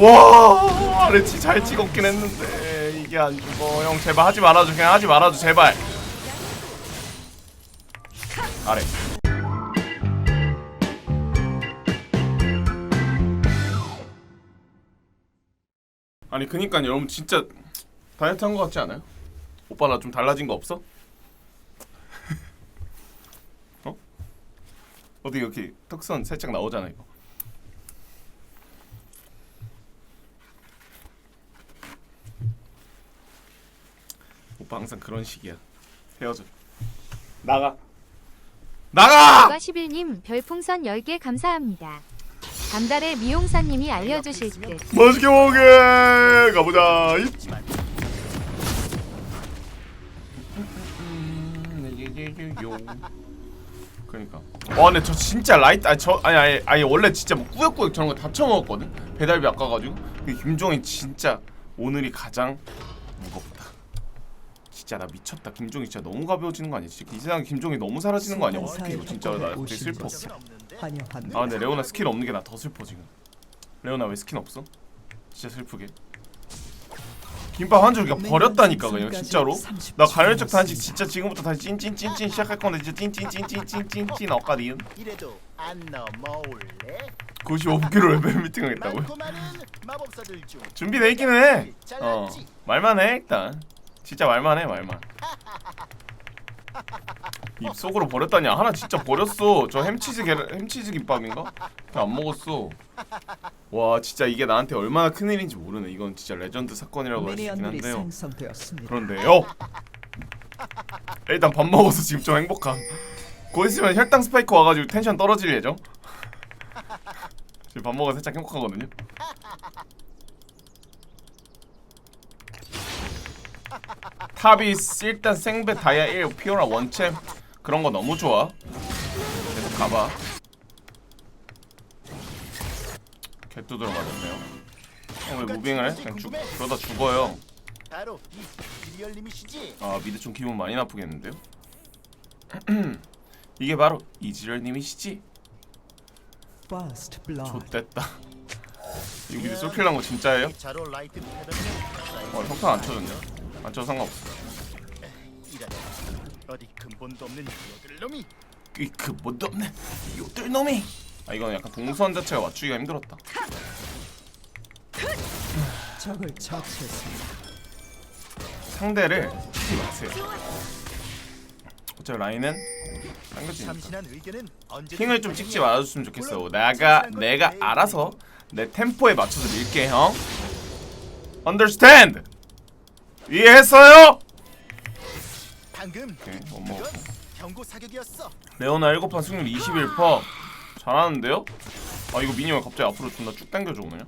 와 아래치 잘 찍었긴 했는데. 이게 안 죽어. 형 제발 하지 말아줘. 그냥 하지 말아줘 제발. 아래. 아니 그니까 여러분 진짜 다이어트 한 거 같지 않아요? 오빠 나 좀 달라진 거 없어? 어? 어디 이렇게 턱선 살짝 나오잖아 이거 오빠 항상 그런 식이야 헤어져 나가 나가! 과 11님 별풍선 10개 감사합니다. 담달의 미용사님이 알려주실 듯. 맛있게 먹게 가보자 이. 그러니까 와 근데 저 진짜 라이트 아니 저 아니 아니 아니 원래 진짜 뭐 꾸역꾸역 저런 거 다 처먹었거든 배달비 아까가지고 근데 김종이 진짜 오늘이 가장 무겁다 진짜 나 미쳤다. 김종이 진짜 너무 가벼워지는 거 아니야? 진짜 이 세상에 김종이 너무 사라지는 거 아니야? 어떻게 이거 진짜 나 되게 슬퍼. 아 근데 레오나 스킬 없는 게 나 더 슬퍼 지금. 레오나 왜 스킨 없어? 진짜 슬프게. 김밥 한줄 그냥 버렸다니까 그냥 진짜로? 나 간헐적 단식 진짜 지금부터 다시 찐찐찐찐 시작할 건데 진짜 찐찐찐찐찐찐찐 엇가디은 이래도 안 넘어올래? 95kg 레벨 미팅 하겠다고요? 준비돼 있기는 해 어? 말만 해 일단 진짜 말만 해 말만. 입 속으로 버렸다냐? 하나 진짜 버렸어. 저 햄치즈 게 햄치즈 김밥인가? 안 먹었어. 와 진짜 이게 나한테 얼마나 큰일인지 모르네. 이건 진짜 레전드 사건이라고 할수 있긴 한데요. 그런데요. 일단 밥 먹어서 지금 좀 행복함. 곧 있으면 혈당 스파이크 와가지고 텐션 떨어질 예정? 지금 밥 먹어서 살짝 행복하거든요 탑이 일단 생배 다이아 1 피오라 원챔 그런 거 너무 좋아 계속 가봐 개뚜드러 맞았네요 형왜 무빙을 해? 그냥 죽, 그러다 죽어요 바로 이 비리얼님이시지? 아 미드 좀 기분 많이 나쁘겠는데요? 이게 바로 이지열님이시지? First blood. 좆됐다 이거 미드 솔킬 난거 진짜예요? 자로 라이트 패널은 어 평타 안 쳐줬네 안 쳐도 상관없어 이라네 어디 근본도 없는 여들놈이. 이 근본도 없는 요들 놈이. 아 이건 약간 동선 자체가 맞추기가 힘들었다. 적을 처치했습니다. 상대를 치지 마세요. 어차피 라인은 당겨지니까. 참신한 의견은 언제 핑을 좀 찍지 말아줬으면 좋겠어. 내가 내가 알아서 내 템포에 맞춰서 밀게 형. Understand? 이해했어요? 방금 오케이 못 이건 경고 사격이었어. 레오나 7판 승률 21% 잘하는데요? 아 이거 미니가 갑자기 앞으로 존나 쭉 당겨줘 오늘.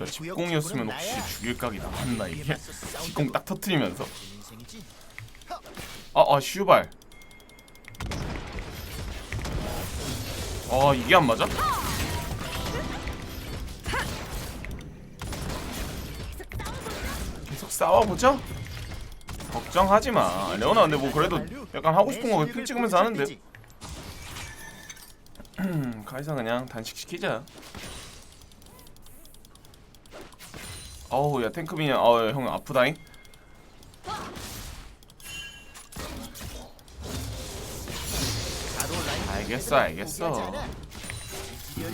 야 집공이었으면 혹시 죽일 각이 나왔나 이게 집공 딱 터트리면서. 인생이지. 아아 슈발. 아 이게 안 맞아? 싸워보죠? 걱정하지 마. 레오나 근데 뭐 그래도 약간 하고 싶은 거핑 찍으면서 하는데. 음, 가이사 그냥 단식시키자. 어우 야 탱크 미니언 어우 형 아프다잉? 알겠어 알겠어.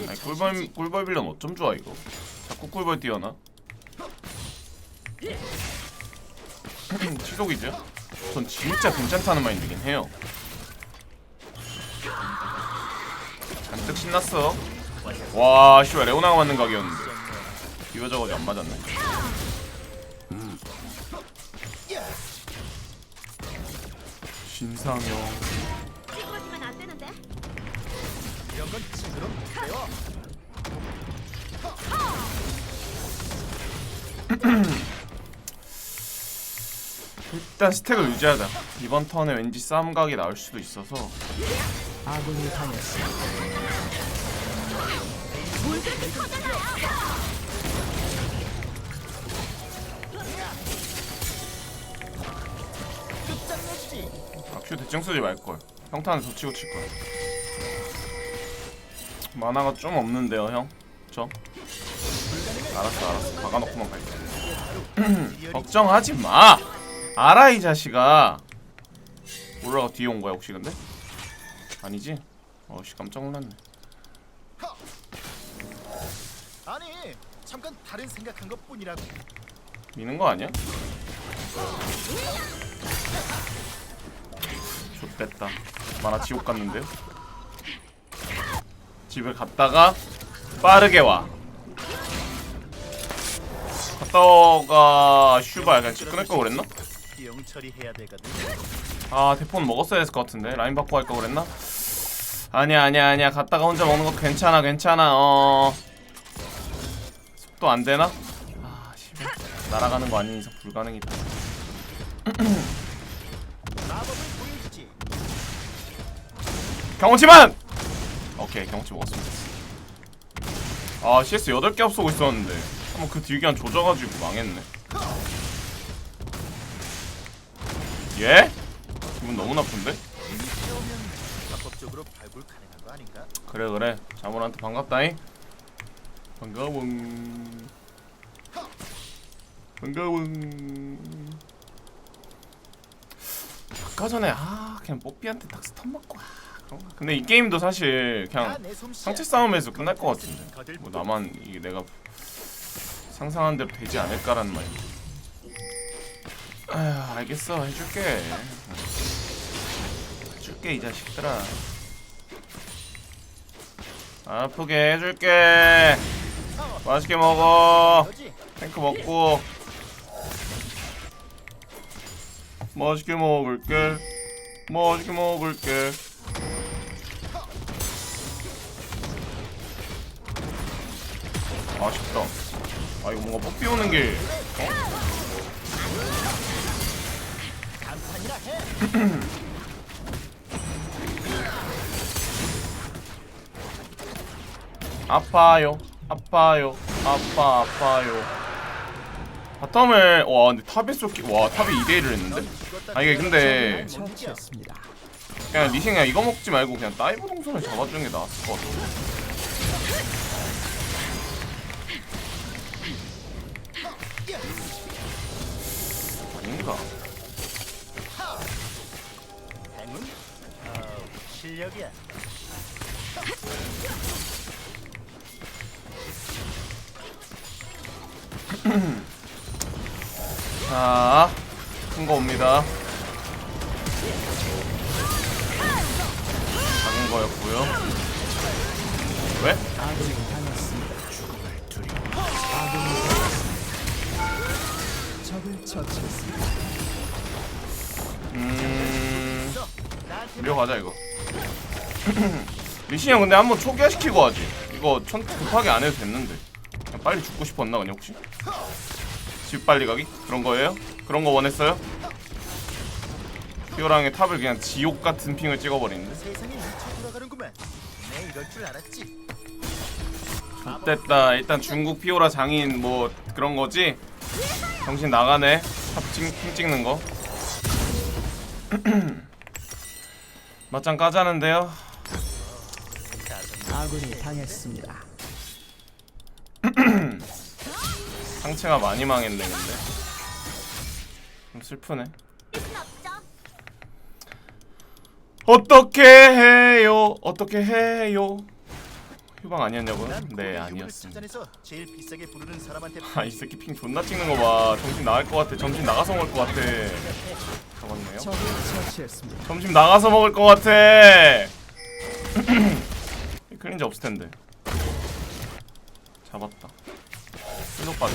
아니 꿀벌. 꿀벌 빌런 어쩜 좋아 이거? 자꾸 꿀벌 뛰어나 취독이죠? 전 진짜 괜찮다는 마인드긴 해요. 잔뜩 신났어. 와 씨발 레오나가 맞는 각이었는데. 이거 저거 안 맞았네. 신상형. 이런 건 친구로 배워 일단 스택을 유지하자. 이번 턴에 왠지 싸움각이 나올 수도 있어서. 아군이 당했습니다. 끝장내주지 큐 대충 쓰지 말걸. 평타는 저 치고 칠걸 만화가 좀 없는데요 형? 저? 알았어 알았어. 박아놓고만 갈게. 걱정하지 마 알아 이 자식아 올라가 뒤에 온 거야 혹시 근데? 아니지? 어씨 깜짝 놀랐네 아니 잠깐 다른 생각한 것 뿐이라고 미는 거 아니야? 좋됐다 만화 지옥 갔는데요? 집에 갔다가 빠르게 와 갔다가 슈발 그냥 집 끊을 거 그랬나? 비용 처리해야 되거든. 아 대폰 먹었어야 했을 것 같은데. 라인 바꿔 할까 그랬나? 아니야 아니야 아니야. 갔다가 혼자 먹는 것도 괜찮아 괜찮아. 어. 속도 안 되나? 아 씨발. 날아가는 거 아닌 이상 불가능이다. 경험치만! 오케이 경험치 먹었습니다. 아 CS 8개 앞서고 있었는데. 한번 그 딜기한 조져가지고 망했네 예? 기분 너무 나쁜데? 합법적으로 발굴 가능한 거 아닌가? 그래 그래 자문한테 반갑다잉 반가워 반가워 아까 전에 아 그냥 뽀삐한테 딱 스턴 맞고 아, 그런가? 근데 이 게임도 사실 그냥. 상체 싸움에서 끝날 것 같은데 뭐 나만 이게 내가 상상한 대로 되지 않을까라는 말이 아 알겠어. 해줄게. 해줄게 이 자식들아. 아프게 해줄게. 맛있게 먹어? 탱크 먹고. 맛있게 먹을게. 맛있게 먹을게. 아쉽다. 아 이거 뭔가 뽀삐 오는 게간 아파요. 아파요. 아파 아파요. 바텀을 와 근데 탑에 쏠기 와 탑이 2대1을 했는데? 아 이게 근데 처치했습니다. 그냥 리신 그냥 이거 먹지 말고 그냥 다이브 동선을 잡아주는 게 나았을 것 같아 실력이야 자, 큰 거 옵니다. 작은 거였고요. 왜? 음, 너 나한테 밀어가자 이거. 리신 형 근데 한번 초기화시키고 하지. 이거 천 급하게 안 해도 됐는데. 그냥 빨리 죽고 싶었나 그냥 혹시? 집 빨리 가기? 그런 거예요? 그런 거 원했어요? 피오랑의 탑을 그냥 지옥 같은 핑을 찍어버리는데. 됐다. 일단 중국 피오라 장인 뭐 그런 거지. 정신 나가네. 탑핑 찍는 거. 맞짱 까자는데요. 아군이 당했습니다. 상체가 많이 망했네 근데. 좀 슬프네. 어떻게 해요? 어떻게 해요? 휴방 아니었냐고요? 난네 아니었습니다. 유물을 찾아내서 제일 비싸게 부르는 사람한테 아이 새끼 핑 존나 찍는 거 봐. 정신 나갈 것 같아. 정신 나가서 먹을 것 같아. 잡았네요. 점심 나가서 먹을 것 같아. 클린저 없을 텐데. 잡았다. 슬로 빠져.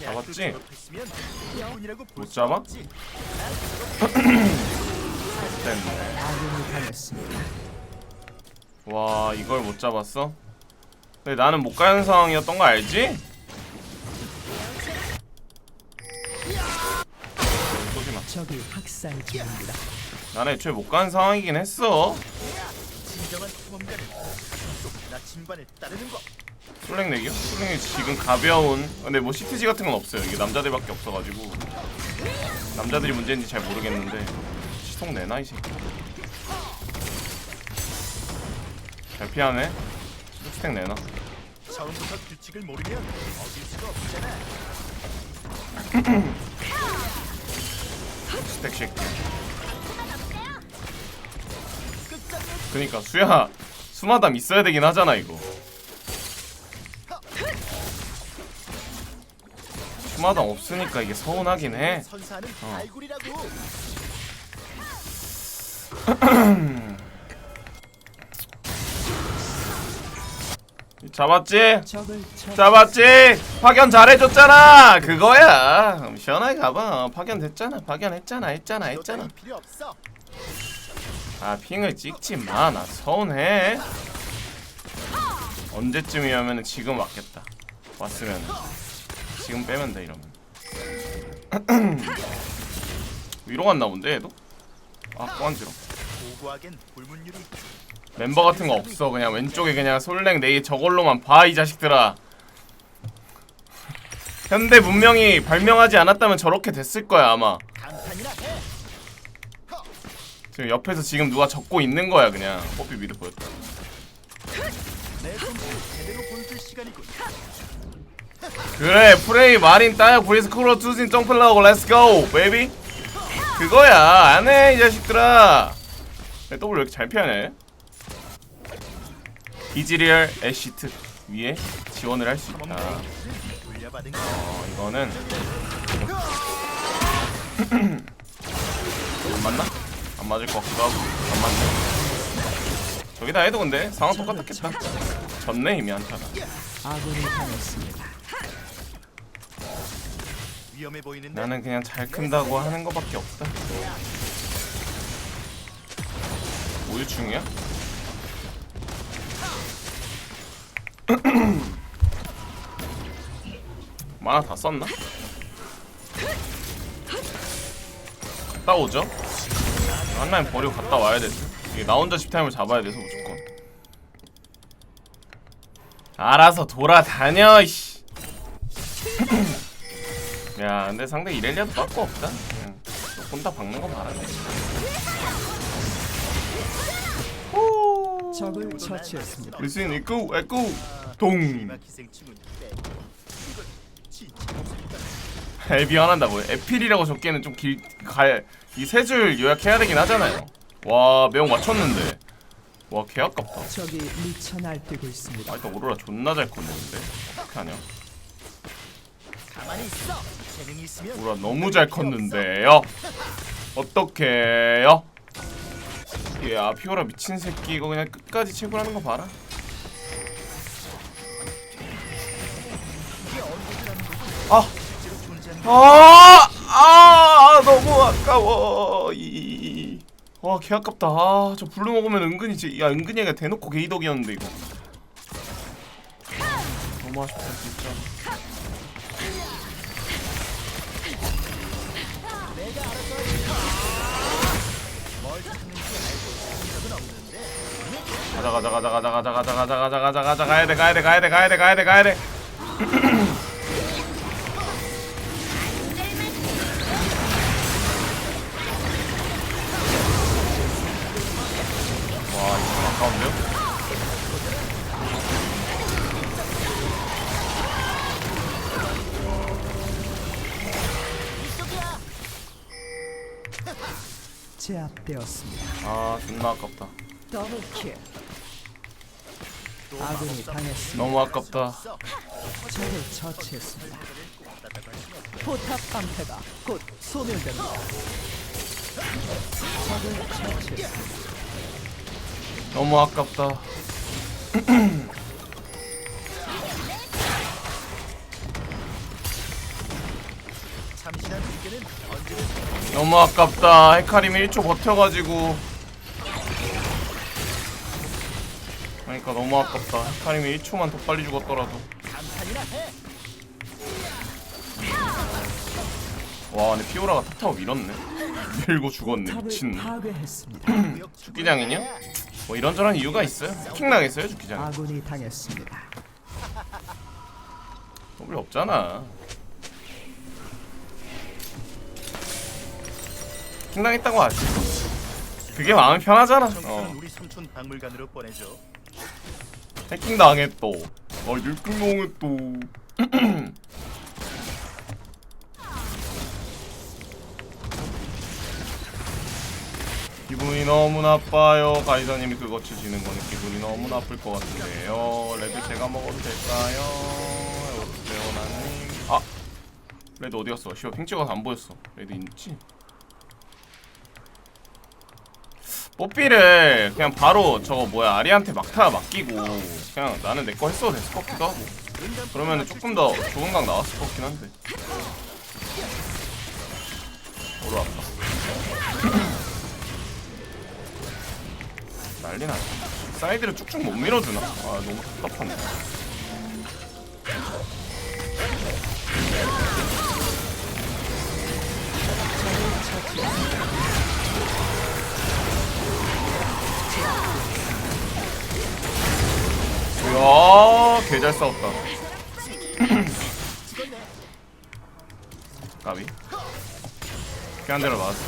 잡았지? 못수 잡아? 됐네. 와 이걸 못 잡았어? 근데 나는 못 가는 상황이었던 거 알지? 쏘지 마. 적이 학살 중입니다. 나는 애초에 못 가는 상황이긴 했어. 진정한 탐험가는 또 나침반을 따르는 거 솔랭 내기요? 솔랭이 지금 가벼운 근데 뭐 CTG 같은 건 없어요 이게 남자들밖에 없어가지고 남자들이 문제인지 잘 모르겠는데 시속 내나 이 새끼. 잘 피하네. 스택 내나 처음부터 규칙을 모르면 어길 수가 없잖아. 스택 새끼 그니까 수야 수마담 있어야 되긴 하잖아 이거. 수마담 없으니까 이게 서운하긴 해. 어. 잡았지? 적을 처 잡았지? 파견 잘해줬잖아. 그거야. 그럼 시원하게 가봐. 파견 됐잖아. 파견 했잖아. 했잖아. 했잖아. 없어. 아 핑을 찍지 마 나 서운해. 언제쯤이냐면 지금 왔겠다. 왔으면 지금 빼면 돼 이러면. 위로 갔나 본데 얘도? 아 꼬안지러 불문율이 멤버 같은 거 없어. 그냥 왼쪽에 그냥 솔랭 네이 저걸로만 봐 이 자식들아. 현대 문명이 발명하지 않았다면 저렇게 됐을 거야 아마. 감탄이나 해. 지금 옆에서 지금 누가 적고 있는 거야 그냥. 뽀삐 미드 보였다. 내 손을 제대로 보여줄 시간이군. 그래 프레이 마린 따야 브리스 크로 투진 점플라고 렛츠고 베이비. 그거야. 안해 이 자식들아 야, 더블 왜 이렇게 잘 피하네 이지리얼 애시트 위에 지원을 할 수 있다. 어 이거는 안 맞나? 안 맞을 것 같기도 하고 안 맞네 저기다 해도 근데 상황 똑같았겠다 졌네 이미 보이는데. 나는 그냥 잘 큰다고 하는 거밖에 없다 우유충이야? 만화 다 썼나? 갔다 오죠? 한 라인 버리고 갔다 와야 돼. 이게 나 혼자 10타임을 잡아야 돼서 무조건. 알아서 돌아다녀, 이씨. 야, 근데 상대 이렐리아도 빠꾸 없다. 그냥 혼자 박는 거 봐라. 호. 적을 처치했습니다. 리슨 있고, 있고, 동. 에비 화난다고 에필이라고 적기에는 좀 길, 갈, 이 세 줄 요약해야 되긴 하잖아요. 와, 매운 맞췄는데. 와, 개 아깝다. 적이 미쳐 날뛰고 있습니다. 아, 일단 오로라 존나 잘 컸는데. 어떻게 하냐. 가만히 있어. 재능이 있으면. 오로라 너무 잘 컸는데요. 어떡해요? 야, 피오라 미친 새끼 이거 그냥 끝까지 채굴하는 거 봐라. 아, 존재하는 아, 아, 너무 아까워. 이, 와. 아, 저 블루 먹으면 은근히, 지- 야, 은근히 얘가 대놓고 게이덕이었는데 이거. 너무 아쉽다 진짜. 가자 가자 가자 가자 가자 가자 가자 가자 가자 가자 가야 돼 가야 돼 가야 돼 가야 돼 가야 돼 가야 돼. 아군이 당했습니다. 너무 아깝다. 적을 처치했습니다. 포탑 방패가 곧 소멸됩니다. 적을 처치했습니다. 너무 아깝다. 너무 아깝다. 헤카림이 1초 버텨가지고. 그러니까 너무 아깝다. 헤카림이 1초만 더 빨리 죽었더라도. 와, 근데 피오라가 탑타워 밀었네. 밀고 죽었네. 미친. 죽기장이냐? 뭐 이런저런 이유가 있어요. 킹 나겠어요, 죽기장. 아군이 당했습니다. W 없잖아. 킹 당했다고 하지. 그게 마음 편하잖아. 어. 우리 삼촌 박물관으로 보내줘. 해킹 당했또. 어, 일등 당했또. 기분이 너무 나빠요. 가이사님이 그거 치시는 거는 기분이 너무 나쁠 것 같은데요. 레드 제가 먹어도 될까요? 레오나님. 아, 레드 어디 갔어? 씨발 핑 찍어서 안 보였어. 레드 있지? 뽀삐를 그냥 바로 저거 뭐야 아리한테 막타 맡기고 그냥 나는 내 거 했어도 됐을 것 같기도 하고. 그러면 조금 더 좋은 각 나왔을 것 같긴 한데. 오로 아파 난리 나네. 사이드를 쭉쭉 못 밀어주나? 아 너무 답답하네 이야 개잘 싸웠다 까비 피한 대로 맞았어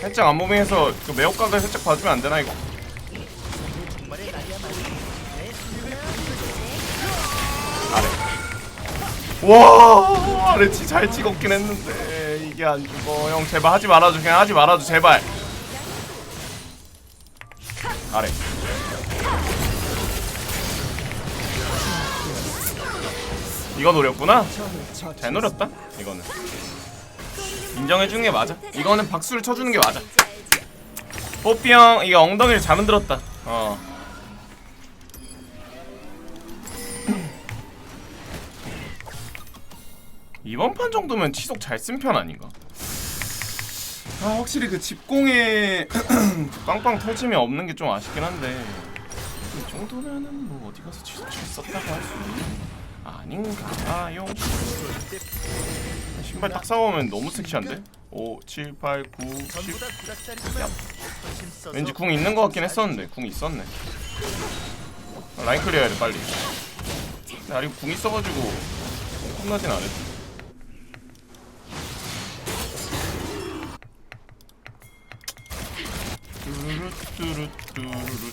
살짝 안무빙해서 그 매혹각을 살짝 봐주면 안 되나 이거? 아래. 와 아래 지잘 찍었긴 했는데 이게 안 죽어. 형 제발 하지 말아줘. 그냥 하지 말아줘. 제발. 아래. 이거 노렸구나. 잘 노렸다 이거는. 인정해주는 게 맞아. 이거는 박수를 쳐주는 게 맞아. 뽀삐 형 이게 엉덩이를 잘 만들었다. 어 이번 판 정도면 치속 잘 쓴 편 아닌가? 아 확실히 그 집공에 그 빵빵 터짐이 없는 게 좀 아쉽긴 한데 이 정도면은 뭐 어디 가서 치속 잘 썼다고 할 수 있는 아닌가요? 신발 딱 사오면 너무 섹시한데? 5, 7, 8, 9, 10 전부 다 구닥다리지만 훨씬 써서 왠지 궁 있는 거 같긴 했었는데 궁 있었네 아, 라인 클리어 해야 돼 빨리 근데 아직 궁 있어가지고 끝나진 않았 뚜루루뚜루뚜루루.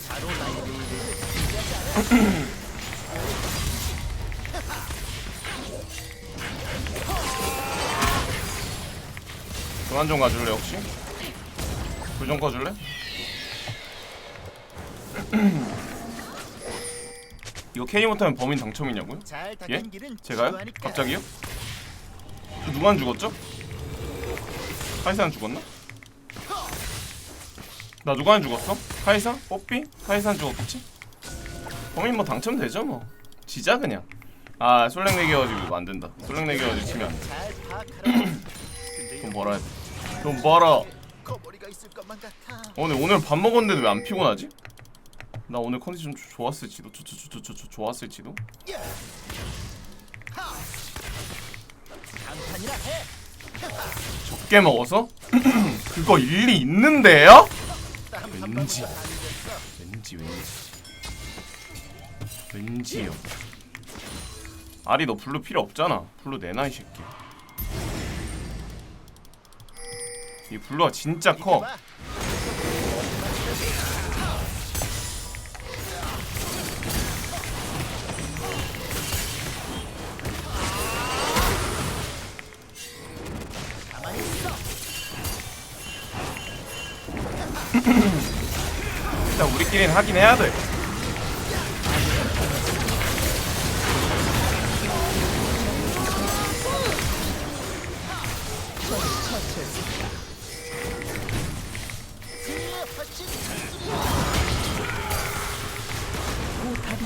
그만 좀 가줄래 혹시? 불 좀 꺼줄래? 이거 K 못하면 범인 당첨이냐고요? 잘 예? 제가요? 갑자기요? 그 누가 안 죽었죠? 카이사 안 죽었나? 나 누가 안 죽었어? 카이사? 뽀삐? 카이사 안 죽었겠지? 범인 뭐 당첨되죠 뭐 지자 그냥 아 솔랭 내기가지고 이거 안 된다 솔랭 내기가지고 치면 안돼 잘 파악하라. 근데 돈 벌어야 돼돈 벌어. 오늘 오늘 밥 먹었는데도 왜 안 피곤하지? 나 오늘 컨디션 조- 좋았을지도 조, 조, 조, 조, 조, 좋았을지도. 적게 먹어서? 그거 일리 있는데요? 왠지. 왠지 왠지. 왠지요? 아리 너 블루 필요 없잖아. 블루 내놔 이 새끼. 이 블루가 진짜 커 우리끼리는 하긴 해야 돼.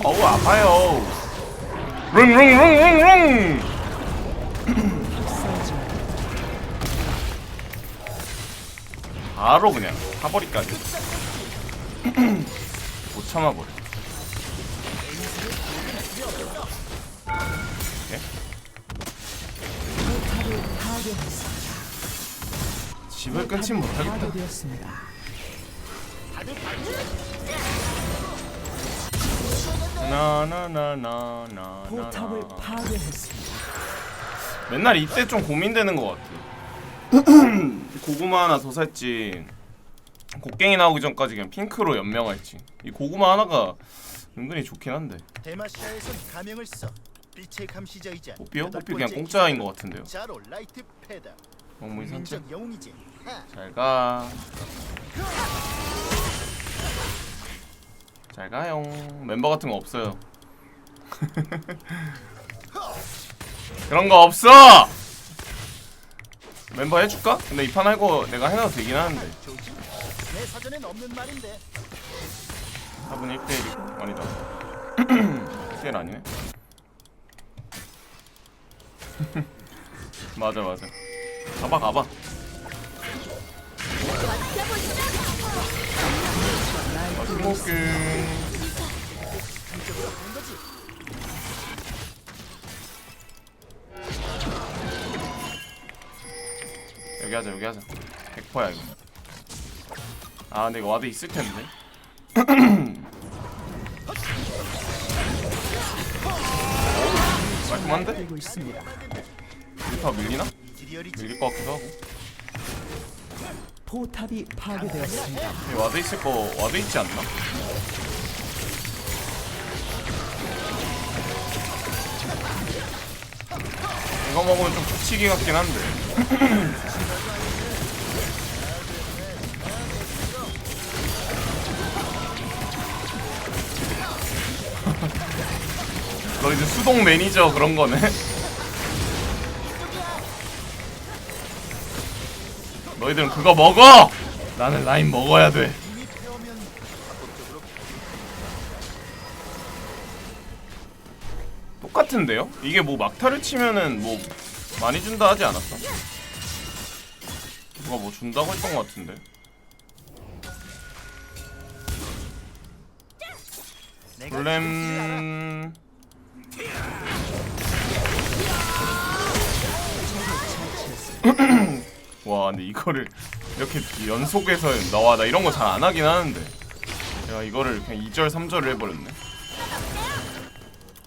어우 아파요. 룽룽룽룽룽! 바로 그냥 사버리까지 못 참아버려 예? 포탑을 파괴했습니다. 집을 끊지 못하겠다 파괴되었습니다. 다들 반지 나나나나나 포탑을 파괴했습니다. 맨날 이때 좀 고민되는 것 같아. 고구마 하나 더 샀지. 곡괭이 나오기 전까지 그냥 핑크로 연명했지. 이 고구마 하나가 은근히 좋긴 한데. 대마시아에선 가명을 써 빛의 감시자이자 뽀삐요? 여덟 뽀삐 그냥 번째 공짜인 것 같은데요. 자로 라이트 페다 영무이 산책. 영웅이지 하. 잘 가. 잘 가요. 멤버 같은 거 없어요. 그런 거 없어. 멤버 해줄까? 근데 이판 하고 내가 해놔도 되긴 하는데. 내 사전엔 없는 말인데. 4분 1대1이고 아니다. 1대1 아니네. 맞아 맞아. 가봐 가봐. 아 스모크 여기 하자 여기 하자. 100%야 이거 아 근데 이거 와드 있을 텐데 깔끔한데? 되고 있습니다. 리타 밀리나? 밀릴 것 같기도 하고 포탑이 파괴되었습니다. 여기 와드 있을 거 와드 있지 않나? 이거 먹으면 좀 붙이기 같긴 한데 수동 매니저 그런 거네 너희들은 그거 먹어! 나는 라인 먹어야 돼 똑같은데요? 이게 뭐 막타를 치면은 뭐 많이 준다 하지 않았어? 누가 뭐 준다고 했던 것 같은데 블렘 와 근데 이거를 이렇게 연속해서 나와 나 이런 거 잘 안 하긴 하는데. 내가 이거를 그냥 2절 3절을 해버렸네.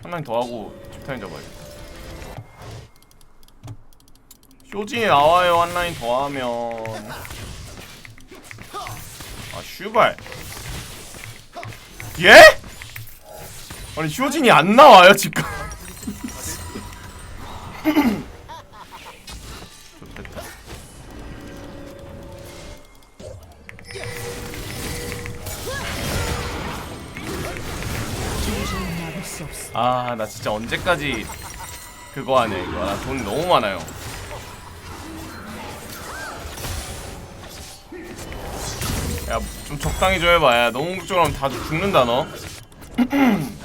한 라인 더 하고 집타임 잡아야겠다. 쇼진이 나와요 한 라인 더 하면. 아 슈발. 예? 아니 쇼진이 안 나와요 지금 아 나 진짜 언제까지 그거 하냐 이거. 나 돈 너무 많아요. 야 좀 적당히 좀 해봐. 야 너무 극적으로 하면 다 죽는다 너.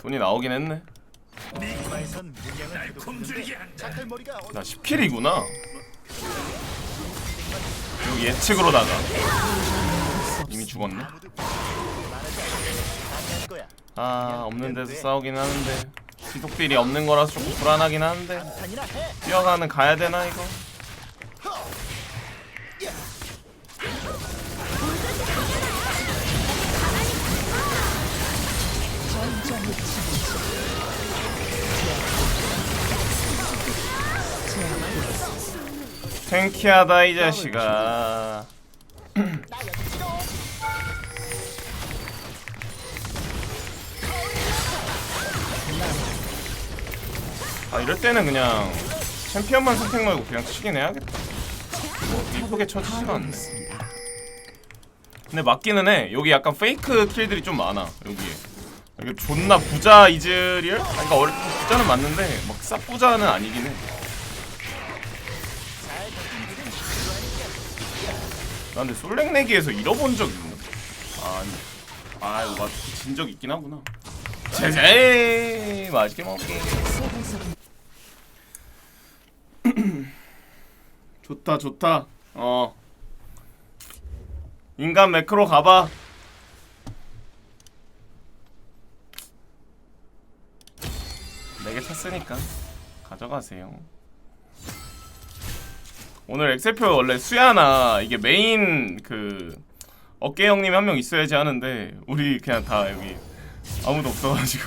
돈이 나오긴 했네. 나 10킬이구나. 이거 예측으로다가 죽었네 아 없는 데서 싸우긴 하는데. 지속딜이 없는 거라서 조금 불안하긴 하는데. 뛰어가는 가야 되나 이거? 탱키하다 이 자식아 아 이럴 때는 그냥 챔피언만 선택 말고 그냥 치긴 해야겠다. 뭐 이쁘게 쳐지지가 않네. 근데 맞기는 해. 여기 약간 페이크 킬들이 좀 많아 여기에. 이게 존나 부자 이즈리얼? 아니, 그러니까 원래 부자는 맞는데 막 쌉부자는 아니긴 해. 나 근데 솔랭 내기에서 잃어본 적 있나? 아, 아니. 아 이거 맞, 진적 있긴 하구나. 제제 맛있게 먹게 좋다 좋다. 어. 인간 매크로 가봐. 네개 찼으니까 가져가세요. 오늘 엑셀표 원래 수야나 이게 메인 그 어깨 형님 한 명 있어야지 하는데 우리 그냥 다 여기 아무도 없어가지고